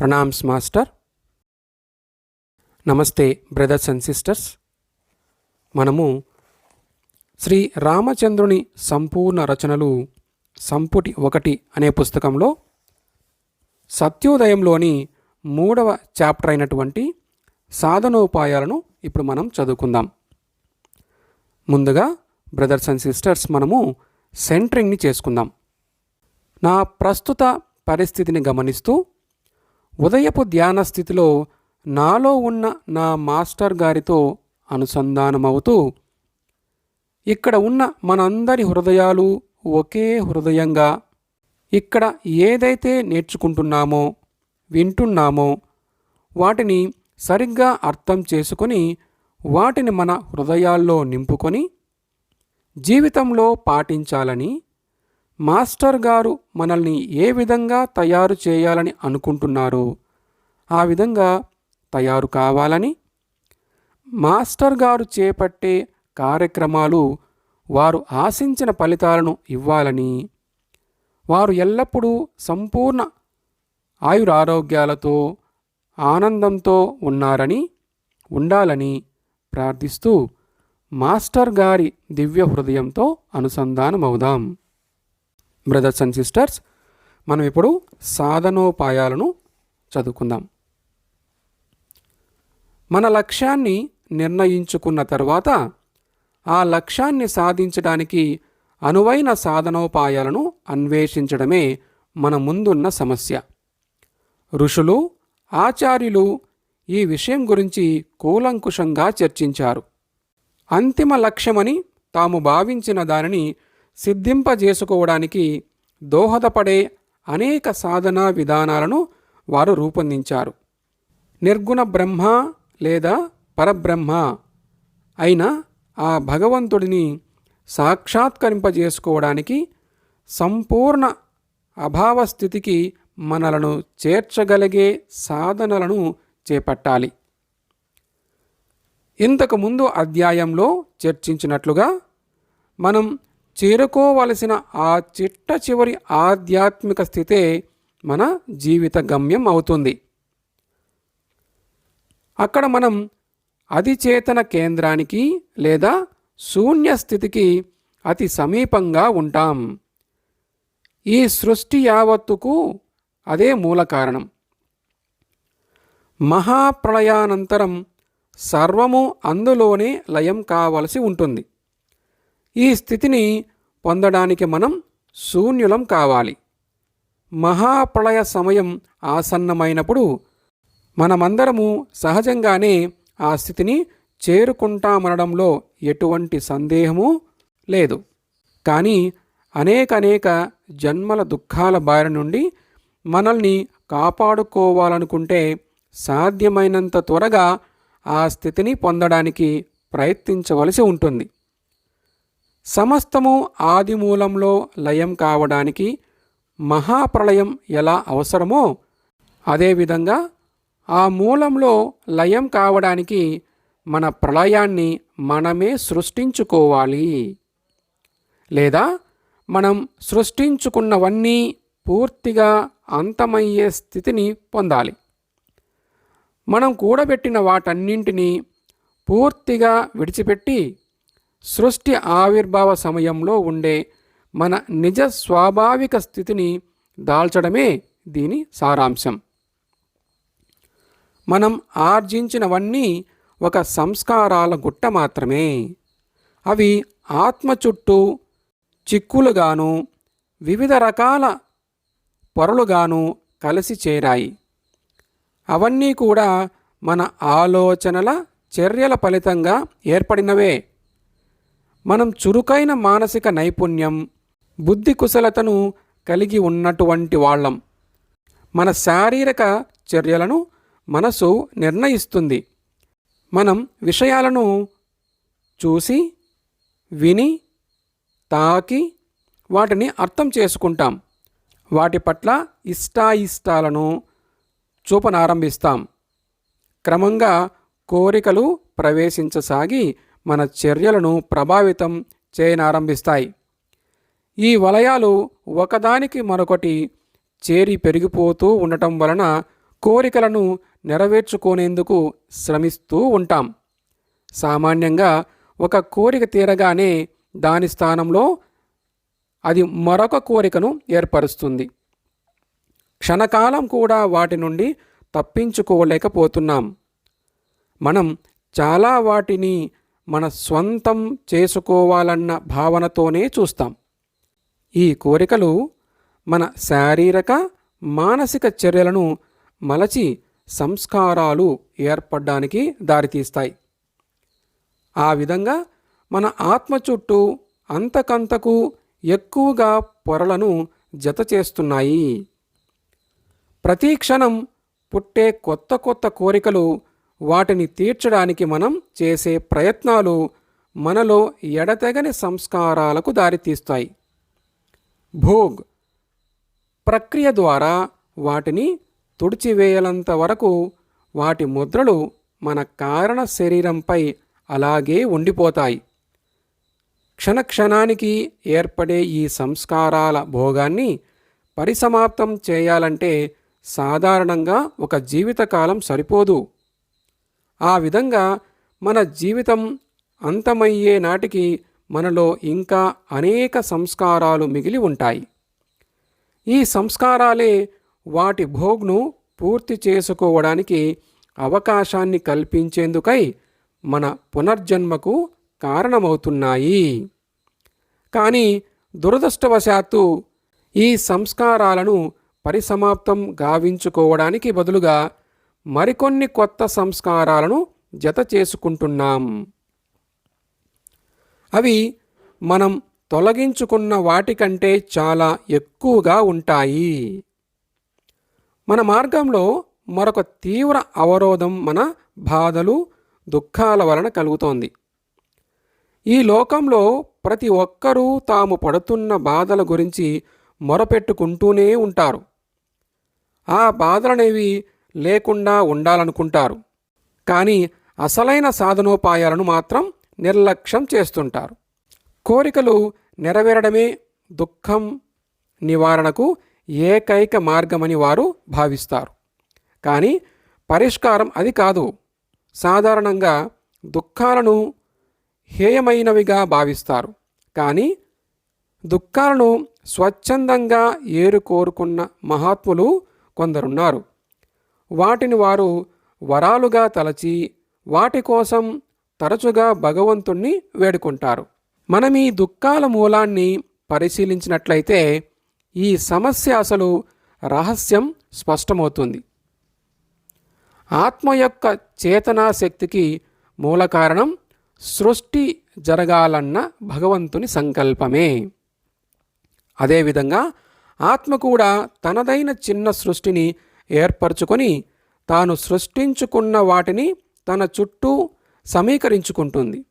Pranams master. నమస్తే brothers and sisters. మనము శ్రీ రామచంద్రుని సంపూర్ణ రచనలు సంపుటి ఒకటి అనే పుస్తకంలో సత్యోదయంలోని మూడవ చాప్టర్ అయినటువంటి సాధనోపాయాలను ఇప్పుడు మనం చదువుకుందాం. ముందుగా బ్రదర్స్ అండ్ సిస్టర్స్ మనము సెంటరింగ్ని చేసుకుందాం. నా ప్రస్తుత పరిస్థితిని గమనిస్తూ ఉదయపు ధ్యాన స్థితిలో నాలో ఉన్న నా మాస్టర్ గారితో అనుసంధానమవుతూ ఇక్కడ ఉన్న మనందరి హృదయాలు ఒకే హృదయంగా ఇక్కడ ఏదైతే నేర్చుకుంటున్నామో వింటున్నామో వాటిని సరిగ్గా అర్థం చేసుకొని వాటిని మన హృదయాల్లో నింపుకొని జీవితంలో పాటించాలని మాస్టర్ గారు మనల్ని ఏ విధంగా తయారు చేయాలని అనుకుంటున్నారో ఆ విధంగా తయారు కావాలని మాస్టర్ గారు చేపట్టే కార్యక్రమాలు వారు ఆశించిన ఫలితాలను ఇవ్వాలని వారు ఎల్లప్పుడూ సంపూర్ణ ఆయురారోగ్యాలతో ఆనందంతో ఉన్నారని ఉండాలని ప్రార్థిస్తూ మాస్టర్ గారి దివ్య హృదయంతో అనుసంధానమవుదాం. బ్రదర్స్ అండ్ సిస్టర్స్ మనం ఇప్పుడు సాధనోపాయాలను చదువుకుందాం. మన లక్ష్యాన్ని నిర్ణయించుకున్న తర్వాత ఆ లక్ష్యాన్ని సాధించడానికి అనువైన సాధనోపాయాలను అన్వేషించడమే మన ముందున్న సమస్య. ఋషులు ఆచార్యులు ఈ విషయం గురించి కూలంకుషంగా చర్చించారు. అంతిమ లక్ష్యమని తాము భావించిన దానిని సిద్ధింపజేసుకోవడానికి దోహదపడే అనేక సాధనా విధానాలను వారు రూపొందించారు. నిర్గుణ బ్రహ్మ లేదా పరబ్రహ్మ అయిన ఆ భగవంతుడిని సాక్షాత్కరింపజేసుకోవడానికి సంపూర్ణ అభావస్థితికి మనలను చేర్చగలిగే సాధనలను చేపట్టాలి. ఇంతకు ముందు అధ్యాయంలో చర్చించినట్లుగా మనం చేరుకోవలసిన ఆ చిట్ట చివరి ఆధ్యాత్మిక స్థితే మన జీవిత గమ్యం అవుతుంది. అక్కడ మనం అధిచేతన కేంద్రానికి లేదా శూన్య స్థితికి అతి సమీపంగా ఉంటాం. ఈ సృష్టి యావత్తుకు అదే మూల కారణం. మహాప్రళయానంతరం సర్వము అందులోనే లయం కావలసి ఉంటుంది. ఈ స్థితిని పొందడానికి మనం శూన్యులం కావాలి. మహాప్రళయ సమయం ఆసన్నమైనప్పుడు మనమందరము సహజంగానే ఆ స్థితిని చేరుకుంటామనడంలో ఎటువంటి సందేహము లేదు. కానీ అనేక అనేక జన్మల దుఃఖాల బారి నుండి మనల్ని కాపాడుకోవాలనుకుంటే సాధ్యమైనంత త్వరగా ఆ స్థితిని పొందడానికి ప్రయత్నించవలసి ఉంటుంది. సమస్తము ఆదిమూలంలో లయం కావడానికి మహాప్రళయం ఎలా అవసరమో అదేవిధంగా ఆ మూలంలో లయం కావడానికి మన ప్రళయాన్ని మనమే సృష్టించుకోవాలి. లేదా మనం సృష్టించుకున్నవన్నీ పూర్తిగా అంతమయ్యే స్థితిని పొందాలి. మనం కూడబెట్టిన వాటన్నింటినీ పూర్తిగా విడిచిపెట్టి సృష్టి ఆవిర్భావ సమయంలో ఉండే మన నిజ స్వాభావిక స్థితిని దాల్చడమే దీని సారాంశం. మనం ఆర్జించినవన్నీ ఒక సంస్కారాల గుట్ట మాత్రమే. అవి ఆత్మ చుట్టూ చిక్కులుగాను వివిధ రకాల పొరలుగాను కలిసి చేరాయి. అవన్నీ కూడా మన ఆలోచనల చర్యల ఫలితంగా ఏర్పడినవే. మనం చురుకైన మానసిక నైపుణ్యం బుద్ధి కుశలతను కలిగి ఉన్నటువంటి వాళ్ళం. మన శారీరక చర్యలను మనసు నిర్ణయిస్తుంది. మనం విషయాలను చూసి విని తాకి వాటిని అర్థం చేసుకుంటాం. వాటి పట్ల ఇష్టాయిష్టాలను చూపనారంభిస్తాం. క్రమంగా కోరికలు ప్రవేశించసాగి మన చర్యలను ప్రభావితం చేయనారంభిస్తాయి. ఈ వలయాలు ఒకదానికి మరొకటి చేరి పెరిగిపోతూ ఉండటం వలన కోరికలను నెరవేర్చుకునేందుకు శ్రమిస్తూ ఉంటాం. సామాన్యంగా ఒక కోరిక తీరగానే దాని స్థానంలో అది మరొక కోరికను ఏర్పరుస్తుంది. క్షణకాలం కూడా వాటి నుండి తప్పించుకోలేకపోతున్నాం. మనం చాలా వాటిని మన స్వంతం చేసుకోవాలన్న భావనతోనే చూస్తాం. ఈ కోరికలు మన శారీరక మానసిక చర్యలను మలచి సంస్కారాలు ఏర్పడడానికి దారితీస్తాయి. ఆ విధంగా మన ఆత్మ చుట్టూ అంతకంతకు ఎక్కువగా పొరలను జత చేస్తున్నాయి. ప్రతి క్షణం పుట్టే కొత్త కొత్త కోరికలు వాటిని తీర్చడానికి మనం చేసే ప్రయత్నాలు మనలో ఎడతెగని సంస్కారాలకు దారితీస్తాయి. భోగ్ ప్రక్రియ ద్వారా వాటిని తుడిచివేయలంత వరకు వాటి ముద్రలు మన కారణ శరీరంపై అలాగే ఉండిపోతాయి. క్షణక్షణానికి ఏర్పడే ఈ సంస్కారాల భోగాన్ని పరిసమాప్తం చేయాలంటే సాధారణంగా ఒక జీవితకాలం సరిపోదు. ఆ విధంగా మన జీవితం అంతమయ్యే నాటికి మనలో ఇంకా అనేక సంస్కారాలు మిగిలి ఉంటాయి. ఈ సంస్కారాలే వాటి భోగ్ను పూర్తి చేసుకోవడానికి అవకాశాన్ని కల్పించేందుకై మన పునర్జన్మకు కారణమవుతున్నాయి. కానీ దురదృష్టవశాత్తు ఈ సంస్కారాలను పరిసమాప్తం గావించుకోవడానికి బదులుగా మరికొన్ని కొత్త సంస్కారాలను జత చేసుకుంటున్నాం. అవి మనం తొలగించుకున్న వాటికంటే చాలా ఎక్కువగా ఉంటాయి. మన మార్గంలో మరొక తీవ్ర అవరోధం మన బాధలు దుఃఖాల వలన కలుగుతోంది. ఈ లోకంలో ప్రతి ఒక్కరూ తాము పడుతున్న బాధల గురించి మొరపెట్టుకుంటూనే ఉంటారు. ఆ బాధలనేవి లేకుండా ఉండాలనుకుంటారు. కానీ అసలైన సాధనోపాయాలను మాత్రం నిర్లక్ష్యం చేస్తుంటారు. కోరికలు నెరవేరడమే దుఃఖం నివారణకు ఏకైక మార్గమని వారు భావిస్తారు. కానీ పరిష్కారం అది కాదు. సాధారణంగా దుఃఖాలను హేయమైనవిగా భావిస్తారు. కానీ దుఃఖాలను స్వచ్ఛందంగా ఏరుకోరుకున్న మహాత్ములు కొందరున్నారు. వాటిని వారు వరాలుగా తలచి వాటి కోసం తరచుగా భగవంతుణ్ణి వేడుకుంటారు. మనం ఈ దుఃఖాల మూలాన్ని పరిశీలించినట్లయితే ఈ సమస్య అసలు రహస్యం స్పష్టమవుతుంది. ఆత్మ యొక్క చేతనా శక్తికి మూల కారణం సృష్టి జరగాలన్న భగవంతుని సంకల్పమే. అదేవిధంగా ఆత్మ కూడా తనదైన చిన్న సృష్టిని ఏర్పరచుకొని తాను సృష్టించుకున్న వాటిని తన చుట్టూ సమీకరించుకుంటుంది.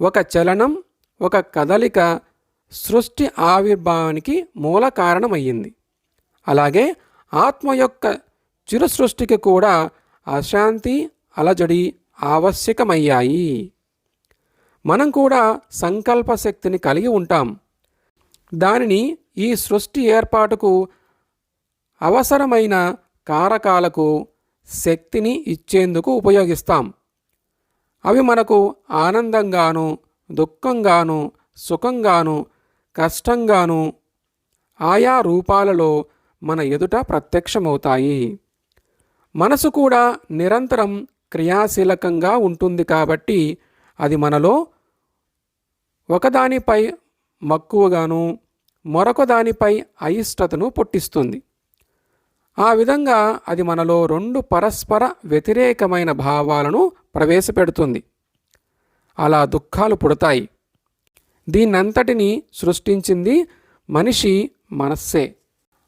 ఒక చలనం ఒక కదలిక సృష్టి ఆవిర్భావానికి మూల కారణమయ్యింది. అలాగే ఆత్మ యొక్క చిరు సృష్టికి కూడా అశాంతి అలజడి ఆవశ్యకమయ్యాయి. మనం కూడా సంకల్ప శక్తిని కలిగి ఉంటాం. దానిని ఈ సృష్టి ఏర్పాటుకు అవసరమైన కారకాలకు శక్తిని ఇచ్చేందుకు ఉపయోగిస్తాం. అవి మనకు ఆనందంగాను దుఃఖంగాను సుఖంగాను కష్టంగాను ఆయా రూపాలలో మన ఎదుట ప్రత్యక్షమవుతాయి. మనసు కూడా నిరంతరం క్రియాశీలకంగా ఉంటుంది కాబట్టి అది మనలో ఒకదానిపై మక్కువగాను మరొక దానిపై అయిష్టతను పుట్టిస్తుంది. ఆ విధంగా అది మనలో రెండు పరస్పర వ్యతిరేకమైన భావాలను ప్రవేశపెడుతుంది. అలా దుఃఖాలు పుడతాయి. దీన్నంతటిని సృష్టించింది మనిషి మనస్సే.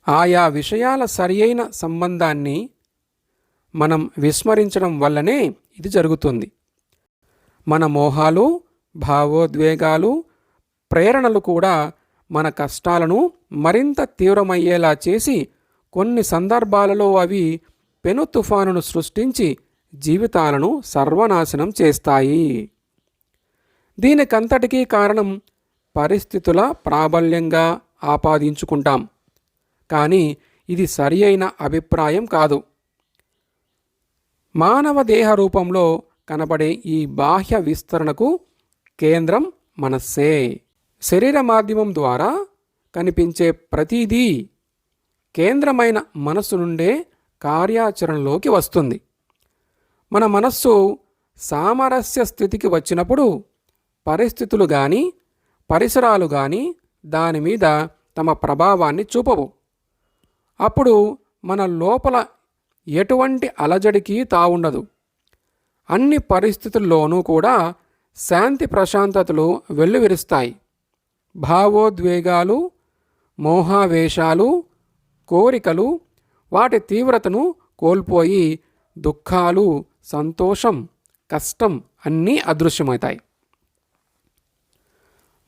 ఆయా విషయాల సరియైన సంబంధాన్ని మనం విస్మరించడం వల్లనే ఇది జరుగుతుంది. మన మోహాలు భావోద్వేగాలు ప్రేరణలు కూడా మన కష్టాలను మరింత తీవ్రమయ్యేలా చేసి కొన్ని సందర్భాలలో అవి పెను తుఫానును సృష్టించి జీవితాలను సర్వనాశనం చేస్తాయి. దీనికంతటికీ కారణం పరిస్థితుల ప్రాబల్యంగా ఆపాదించుకుంటాం. కానీ ఇది సరి అయిన అభిప్రాయం కాదు. మానవ దేహ రూపంలో కనబడే ఈ బాహ్య విస్తరణకు కేంద్రం మనస్సే. శరీర మాధ్యమం ద్వారా కనిపించే ప్రతిదీ కేంద్రమైన మనస్సు నుండే కార్యాచరణలోకి వస్తుంది. మన మనస్సు సామరస్య స్థితికి వచ్చినప్పుడు పరిస్థితులు కానీ పరిసరాలు కానీ దాని మీద తమ ప్రభావాన్ని చూపవు. అప్పుడు మన లోపల ఎటువంటి అలజడికి తావుండదు. అన్ని పరిస్థితుల్లోనూ కూడా శాంతి ప్రశాంతతలు వెల్లువిరుస్తాయి. భావోద్వేగాలు మోహావేశాలు కోరికలు వాటి తీవ్రతను కోల్పోయి దుఃఖాలు సంతోషం కష్టం అన్నీ అదృశ్యమవుతాయి.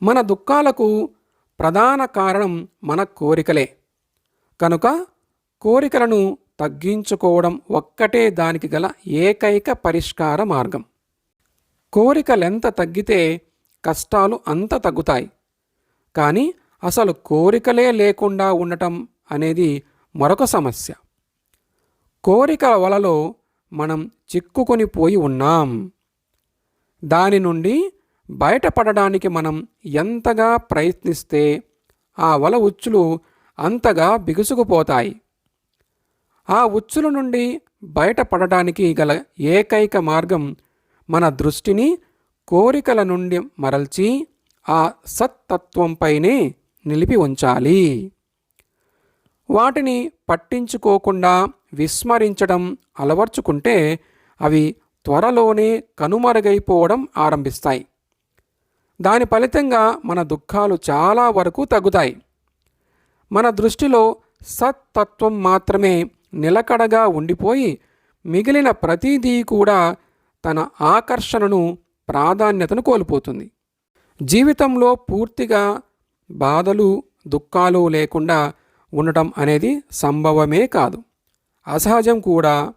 మన దుఃఖాలకు ప్రధాన కారణం మన కోరికలే. కనుక కోరికలను తగ్గించుకోవడం ఒక్కటే దానికి గల ఏకైక పరిష్కార మార్గం. కోరికలెంత తగ్గితే కష్టాలు అంత తగ్గుతాయి. కానీ అసలు కోరికలే లేకుండా ఉండటం అనేది మరొక సమస్య. కోరికల వలలో మనం చిక్కుకొని పోయి ఉన్నాం. దాని నుండి బయటపడడానికి మనం ఎంతగా ప్రయత్నిస్తే ఆ వల ఉచ్చులు అంతగా బిగుసుకుపోతాయి. ఆ ఉచ్చుల నుండి బయటపడటానికి గల ఏకైక మార్గం మన దృష్టిని కోరికల నుండి మరల్చి ఆ సత్తత్వంపైనే నిలిపి ఉంచాలి. వాటిని పట్టించుకోకుండా విస్మరించడం అలవర్చుకుంటే అవి త్వరలోనే కనుమరుగైపోవడం ఆరంభిస్తాయి. దాని ఫలితంగా మన దుఃఖాలు చాలా వరకు తగ్గుతాయి. మన దృష్టిలో సత్తత్వం మాత్రమే నిలకడగా ఉండిపోయి మిగిలిన ప్రతిదీ కూడా తన ఆకర్షణను ప్రాధాన్యతను కోల్పోతుంది. జీవితంలో పూర్తిగా బాధలు దుఃఖాలు లేకుండా ఉండటం అనేది సంభవమే కాదు. అసహజం కూడా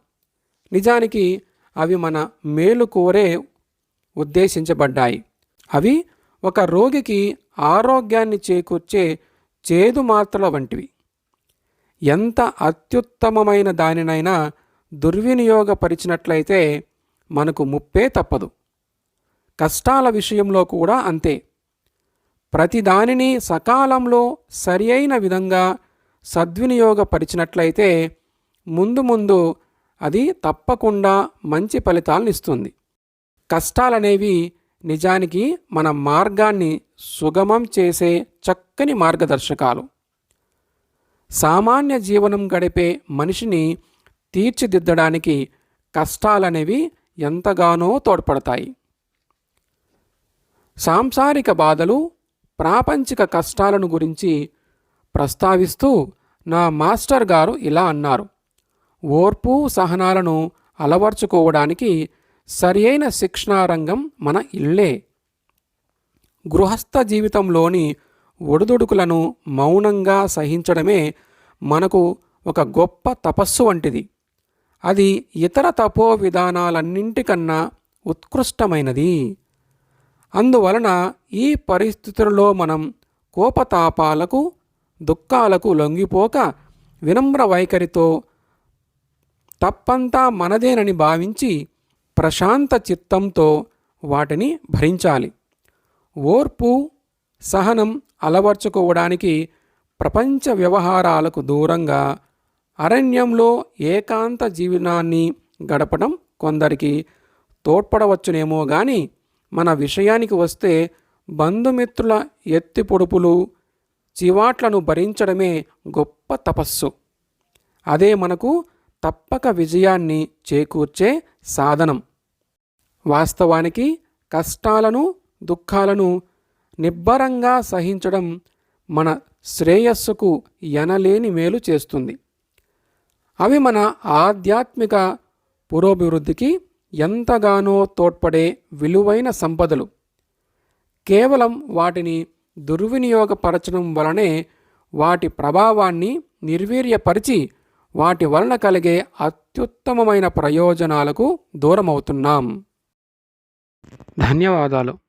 నిజానికి అవి మన మేలు కోరే ఉద్దేశించబడ్డాయి. అవి ఒక రోగికి ఆరోగ్యాన్ని చేకూర్చే చేదు మాత్రల వంటివి. ఎంత అత్యుత్తమమైన దానినైనా దుర్వినియోగపరిచినట్లయితే మనకు ముప్పే తప్పదు. కష్టాల విషయంలో కూడా అంతే. ప్రతిదానిని సకాలంలో సరి అయిన విధంగా సద్వినియోగపరిచినట్లయితే ముందు ముందు అది తప్పకుండా మంచి ఫలితాలను ఇస్తుంది. కష్టాలనేవి నిజానికి మన మార్గాన్ని సుగమం చేసే చక్కని మార్గదర్శకాలు. సామాన్య జీవనం గడిపే మనిషిని తీర్చిదిద్దడానికి కష్టాలనేవి ఎంతగానో తోడ్పడతాయి. సాంసారిక బాధలు ప్రాపంచిక కష్టాలను గురించి ప్రస్తావిస్తూ నా మాస్టర్ గారు ఇలా అన్నారు. ఓర్పు సహనాలను అలవర్చుకోవడానికి సరియైన శిక్షణారంగం మన ఇల్లే. గృహస్థ జీవితంలోని ఒడిదుడుకులను మౌనంగా సహించడమే మనకు ఒక గొప్ప తపస్సు వంటిది. అది ఇతర తపో విధానాలన్నింటికన్నా ఉత్కృష్టమైనది. అందువలన ఈ పరిస్థితులలో మనం కోపతాపాలకు దుఃఖాలకు లొంగిపోక వినమ్ర వైఖరితో తప్పంతా మనదేనని భావించి ప్రశాంత చిత్తంతో వాటిని భరించాలి. ఓర్పు సహనం అలవర్చుకోవడానికి ప్రపంచ వ్యవహారాలకు దూరంగా అరణ్యంలో ఏకాంత జీవనాన్ని గడపడం కొందరికి తోడ్పడవచ్చునేమో కానీ మన విషయానికి వస్తే బంధుమిత్రుల ఎత్తి పొడుపులు చివాట్లను భరించడమే గొప్ప తపస్సు. అదే మనకు తప్పక విజయాన్ని చేకూర్చే సాధనం. వాస్తవానికి కష్టాలను దుఃఖాలను నిబ్బరంగా సహించడం మన శ్రేయస్సుకు ఎనలేని మేలు చేస్తుంది. అవి మన ఆధ్యాత్మిక పురోభివృద్ధికి ఎంతగానో తోడ్పడే విలువైన సంపదలు. కేవలం వాటిని దుర్వినియోగపరచడం వలనే వాటి ప్రభావాన్ని నిర్వీర్యపరిచి వాటి వలన కలిగే అత్యుత్తమమైన ప్రయోజనాలకు దూరమవుతున్నాం. ధన్యవాదాలు.